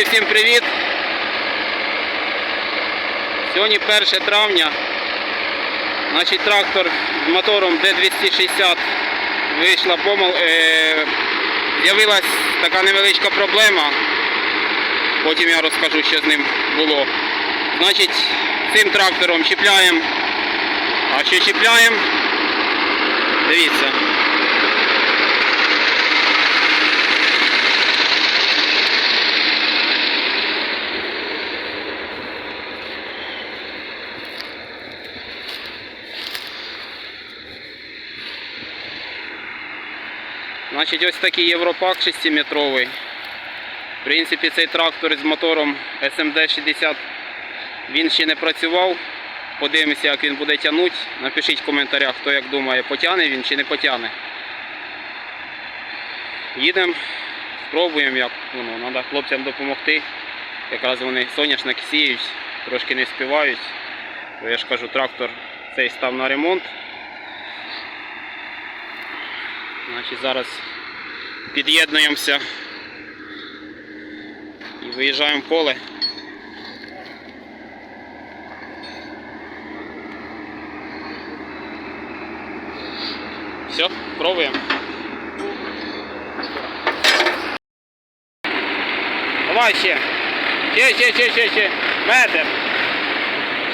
Друзі, всім привіт! Сьогодні 1 травня. Значить, трактор з мотором D260 вийшла помил... Е... З'явилась така невеличка проблема. Потім я розкажу, що з ним було. Значить, цим трактором чіпляємо. А що чіпляємо? Дивіться. Значить, ось такий Європак 6-метровий. В принципі, цей трактор з мотором SMD60 він ще не працював. Подивимося, як він буде тягнути. Напишіть в коментарях, хто як думає, потягне він чи не потягне. Їдемо, спробуємо, як воно. Треба хлопцям допомогти. Якраз вони соняшник сіють, трошки не співають. Бо я ж кажу, трактор цей став на ремонт. Значить, зараз під'єднуємося і виїжджаємо в поле. Все, пробуємо. Давай ще. Ще, ще, ще, ще, ще. Метр.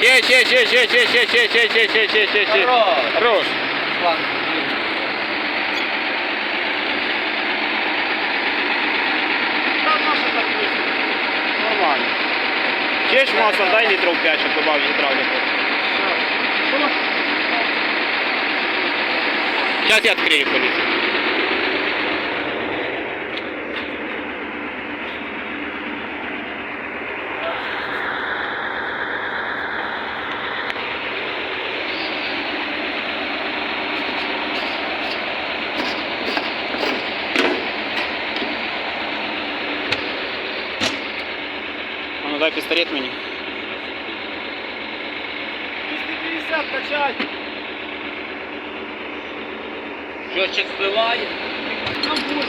Ще, ще, ще, ще, ще, ще, ще, ще, ще, ще, ще, ще, ще. Хорош. Хорош. плані. Чеш маса, дай літрів 5, щоб добавив гідравліку. Зараз я відкрию поліцію. Сигарет мені. 250 качай. Щочек спливає. Там 8.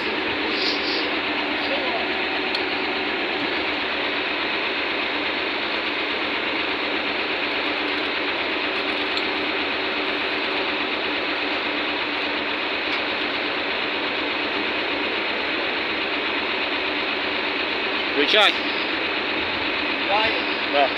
Включать. Да.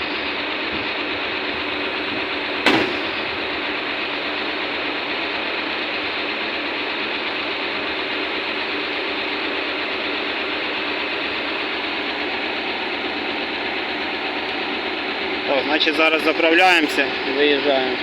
Так, значить зараз заправляємося і виїжджаємо.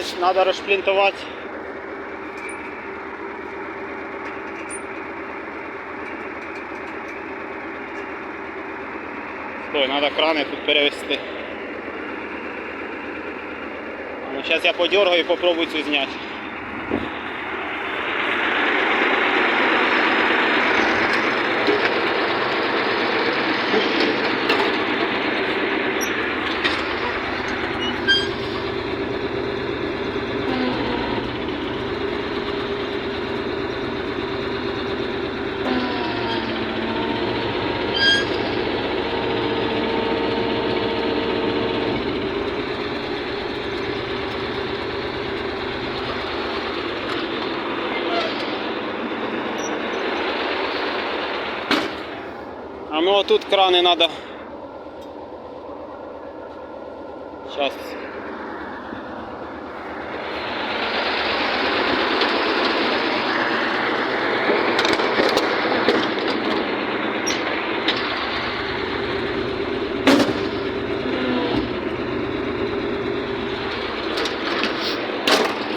коротше, треба розплінтувати. Стой, треба крани тут перевести. Ну, зараз я подергаю і попробую цю зняти. А ну отут крани треба. Сейчас.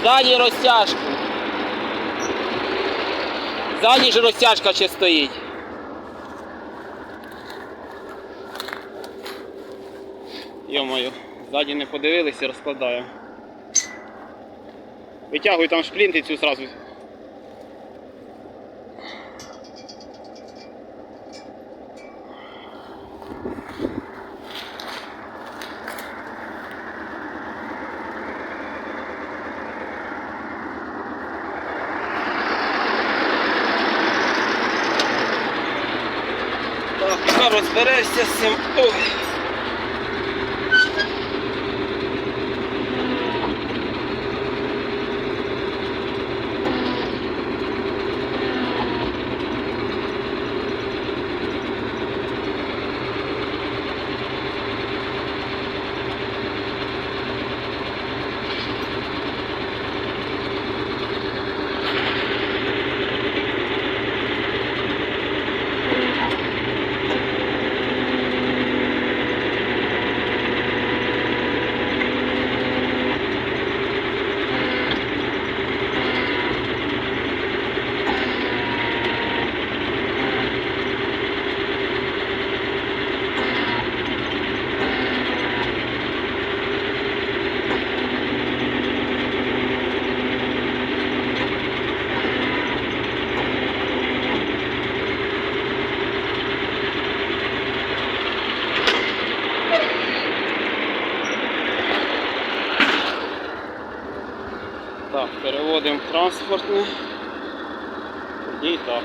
Ззаді розтяжку. Ззаді ж розтяжка ще стоїть. Йо-моє, ззаді не подивилися, розкладаю. Витягуй там шплінти цю сразу. Так, розберешся з цим. Ой. Так, переводимо в транспортне. І так.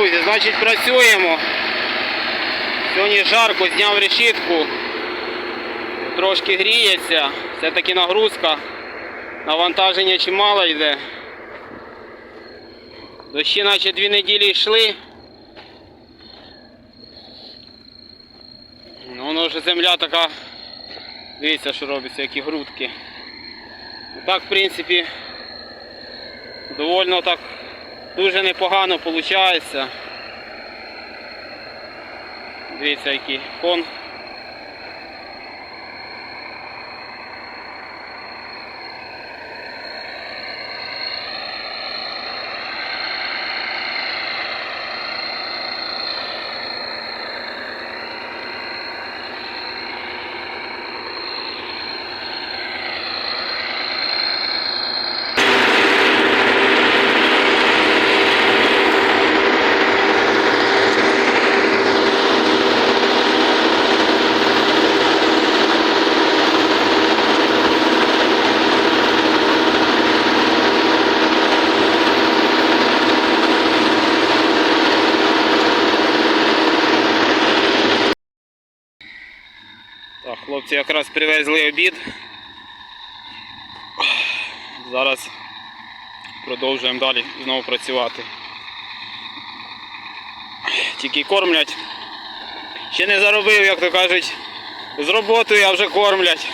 Друзі, значить працюємо. Сьогодні жарко, зняв решітку. Трошки гріється. Все-таки нагрузка. Навантаження чимало йде. Дощі наче дві неділі йшли. Ну, воно вже земля така. Дивіться, що робиться, які грудки. Так, в принципі, довольно так дуже непогано виходить. Дивіться, який фон. Так, хлопці якраз привезли обід. Зараз продовжуємо далі знову працювати. Тільки кормлять. Ще не заробив, як то кажуть, з роботою, а вже кормлять.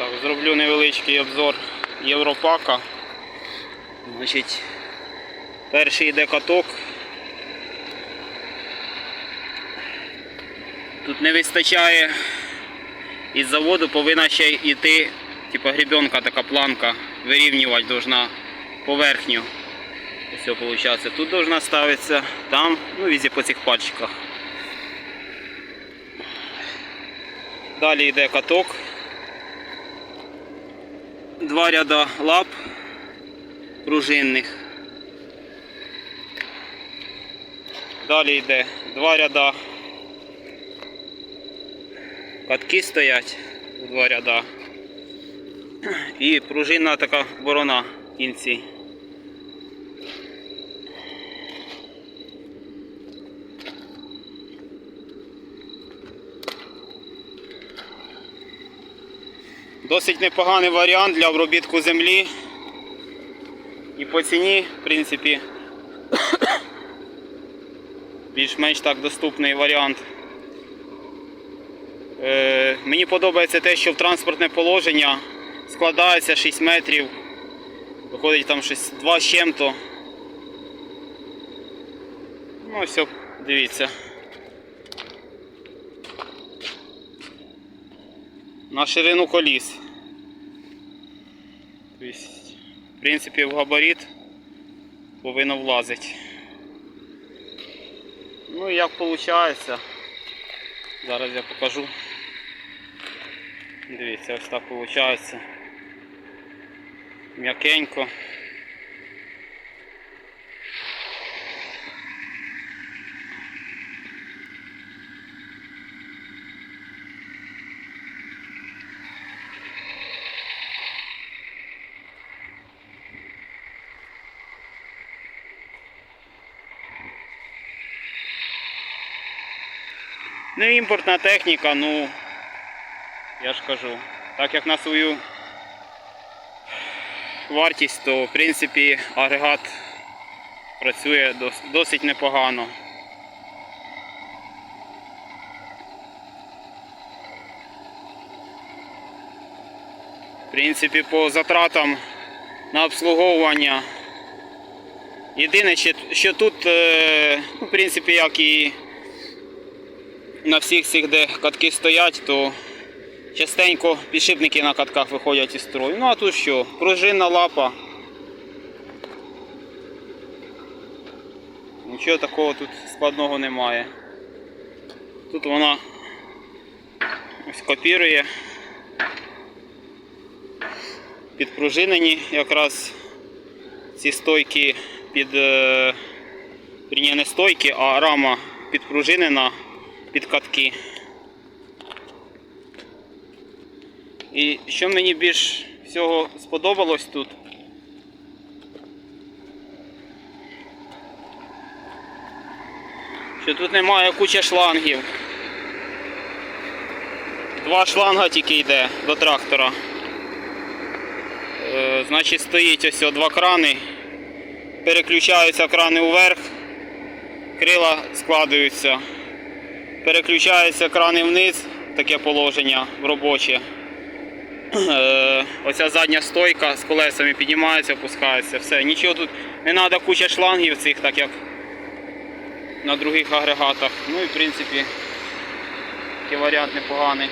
Так, зроблю невеличкий обзор Європака. Значить, перший йде каток. Тут не вистачає із заводу повинна ще йти, типа гребенка така планка, вирівнювати должна поверхню. Все виходить. Тут должна ставитися, там, ну везде по цих пальчиках. Далі йде каток. Два ряда лап пружинних. Далі йде два ряда. Катки стоять два ряда. І пружинна така борона в кінці. Досить непоганий варіант для обробітку землі. І по ціні, в принципі, більш-менш так доступний варіант. Е, мені подобається те, що в транспортне положення складається 6 метрів, виходить там щось 2 з чим-то. Ну, все, дивіться. На ширину коліс. Тобто, в принципі, в габарит повинно влазити. Ну і як виходить, зараз я покажу. Дивіться, ось так виходить. М'якенько. Ну, імпортна техніка, ну, я ж кажу, так як на свою вартість, то в принципі агрегат працює досить непогано. В принципі, по затратам на обслуговування. Єдине, що- тут, е, в принципі, як і на всіх цих, де катки стоять, то частенько підшипники на катках виходять із строю. Ну а тут що? Пружинна лапа. Нічого такого тут складного немає. Тут вона ось копірує. Підпружинені якраз ці стойки під е, не стойки, а рама підпружинена під катки. І що мені більш всього сподобалось тут, що тут немає куча шлангів. Два шланга тільки йде до трактора. Е, значить стоїть ось два крани. Переключаються крани вверх крила складаються, переключаються крани вниз, таке положення в робоче. Е, Оця задня стойка з колесами піднімається, опускається, все. Нічого тут не треба куча шлангів цих, так як на других агрегатах. Ну і в принципі такий варіант непоганий.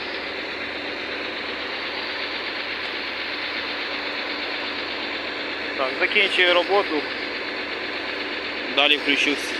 Так, закінчую роботу. Далі включусь.